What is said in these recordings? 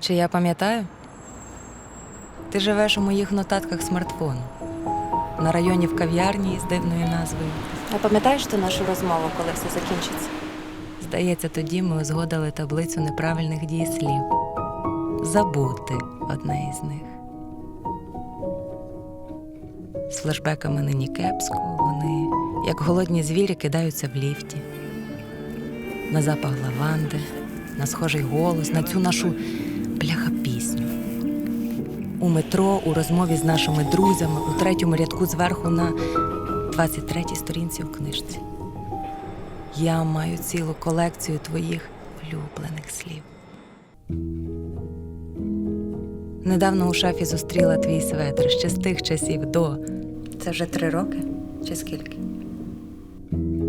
Чи я пам'ятаю? Ти живеш у моїх нотатках смартфону. На районі в кав'ярні з дивною назвою. А пам'ятаєш ти нашу розмову, коли все закінчиться? Здається, тоді ми узгодили таблицю неправильних дієслів. Забути одне із них. З флешбеками нині кепсько, вони, як голодні звірі, кидаються в ліфті. На запах лаванди, на схожий голос, на цю нашу. У метро, у розмові з нашими друзями, у третьому рядку зверху на 23-й сторінці у книжці. Я маю цілу колекцію твоїх улюблених слів. Недавно у шафі зустріла твій светр ще з тих часів до. Це вже три роки чи скільки?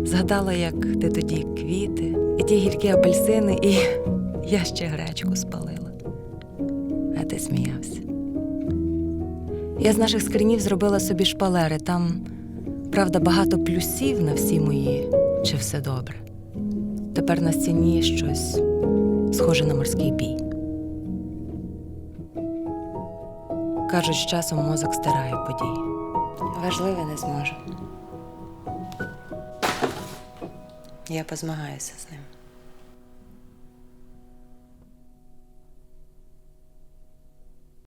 Згадала, як ти тоді квіти, і ті гіркі апельсини, і я ще гречку спалила. А ти сміявся. Я з наших скринів зробила собі шпалери. Там, правда, багато плюсів на всі мої, чи все добре. Тепер на стіні щось схоже на морський бій. Кажуть, з часом мозок стирає події. Важливе не зможу. Я позмагаюся з ним.